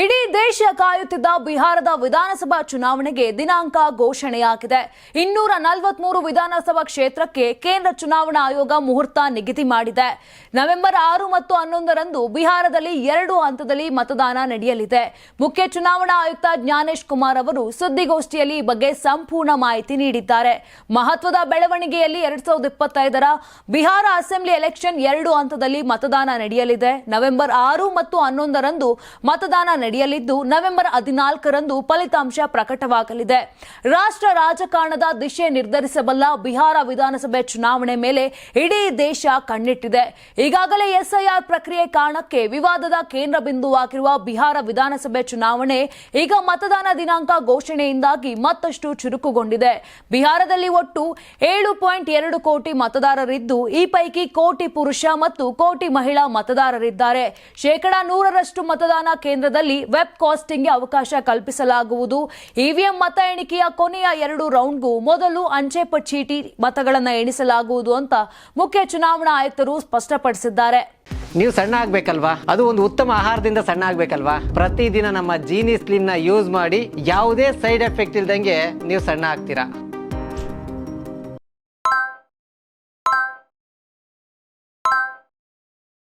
ಇಡೀ ದೇಶ ಕಾಯುತ್ತಿದ್ದ ಬಿಹಾರದ ವಿಧಾನಸಭಾ ಚುನಾವಣೆಗೆ ದಿನಾಂಕ ಘೋಷಣೆಯಾಗಿದೆ. ಇನ್ನೂರ ನಲವತ್ಮೂರು ವಿಧಾನಸಭಾ ಕ್ಷೇತ್ರಕ್ಕೆ ಕೇಂದ್ರ ಚುನಾವಣಾ ಆಯೋಗ ಮುಹೂರ್ತ ನಿಗದಿ ಮಾಡಿದೆ. ನವೆಂಬರ್ ಆರು ಮತ್ತು ಹನ್ನೊಂದರಂದು ಬಿಹಾರದಲ್ಲಿ ಎರಡು ಹಂತದಲ್ಲಿ ಮತದಾನ ನಡೆಯಲಿದೆ. ಮುಖ್ಯ ಚುನಾವಣಾ ಆಯುಕ್ತ ಜ್ಞಾನೇಶ್ ಕುಮಾರ್ ಅವರು ಸುದ್ದಿಗೋಷ್ಠಿಯಲ್ಲಿ ಈ ಬಗ್ಗೆ ಸಂಪೂರ್ಣ ಮಾಹಿತಿ ನೀಡಿದ್ದಾರೆ. ಮಹತ್ವದ ಬೆಳವಣಿಗೆಯಲ್ಲಿ ಎರಡ್ ಸಾವಿರದ ಇಪ್ಪತ್ತೈದರ ಬಿಹಾರ ಅಸೆಂಬ್ಲಿ ಎಲೆಕ್ಷನ್ ಎರಡು ಹಂತದಲ್ಲಿ ಮತದಾನ ನಡೆಯಲಿದೆ. ನವೆಂಬರ್ ಆರು ಮತ್ತು ಹನ್ನೊಂದರಂದು ಮತದಾನ ನಡೆಯಲಿದ್ದು ನವೆಂಬರ್ ಹದಿನಾಲ್ಕರಂದು ಫಲಿತಾಂಶ ಪ್ರಕಟವಾಗಲಿದೆ. ರಾಷ್ಟ್ರ ರಾಜಕಾರಣದ ದಿಶೆ ನಿರ್ಧರಿಸಬಲ್ಲ ಬಿಹಾರ ವಿಧಾನಸಭೆ ಚುನಾವಣೆ ಮೇಲೆ ಇಡೀ ದೇಶ ಕಣ್ಣಿಟ್ಟಿದೆ. ಈಗಾಗಲೇ ಎಸ್ಐಆರ್ ಪ್ರಕ್ರಿಯೆ ಕಾರಣಕ್ಕೆ ವಿವಾದದ ಕೇಂದ್ರ ಬಿಂದುವಾಗಿರುವ ಬಿಹಾರ ವಿಧಾನಸಭೆ ಚುನಾವಣೆ ಈಗ ಮತದಾನ ದಿನಾಂಕ ಘೋಷಣೆಯಿಂದಾಗಿ ಮತ್ತಷ್ಟು ಚುರುಕುಗೊಂಡಿದೆ. ಬಿಹಾರದಲ್ಲಿ ಒಟ್ಟು ಏಳು ಪಾಯಿಂಟ್ ಎರಡು ಕೋಟಿ ಮತದಾರರಿದ್ದು, ಈ ಪೈಕಿ ಕೋಟಿ ಪುರುಷ ಮತ್ತು ಕೋಟಿ ಮಹಿಳಾ ಮತದಾರರಿದ್ದಾರೆ. ಶೇಕಡಾ ನೂರರಷ್ಟು ಮತದಾನ ಕೇಂದ್ರದಲ್ಲಿ ವೆಬ್ ಕಾಸ್ಟಿಂಗ್ಗೆ ಅವಕಾಶ ಕಲ್ಪಿಸಲಾಗುವುದು. ಇವಿಎಂ ಮತ ಎಣಿಕೆಯ ಕೊನೆಯ ಎರಡು ರೌಂಡ್ಗೂ ಮೊದಲು ಅಂಚೆ ಚೀಟಿ ಮತಗಳನ್ನು ಎಣಿಸಲಾಗುವುದು ಅಂತ ಮುಖ್ಯ ಚುನಾವಣಾ ಆಯುಕ್ತರು ಸ್ಪಷ್ಟಪಡಿಸಿದ್ದಾರೆ. ನೀವು ಸಣ್ಣ ಆಗ್ಬೇಕಲ್ವಾ? ಅದು ಒಂದು ಉತ್ತಮ ಆಹಾರದಿಂದ ಸಣ್ಣ ಆಗ್ಬೇಕಲ್ವಾ? ಪ್ರತಿದಿನ ನಮ್ಮ ಜೀನಿ ಸ್ಲಿಮ್ನ ಯೂಸ್ ಮಾಡಿ ಯಾವುದೇ ಸೈಡ್ ಎಫೆಕ್ಟ್ ಇಲ್ದಂಗೆ ನೀವು ಸಣ್ಣ ಆಗ್ತೀರಾ?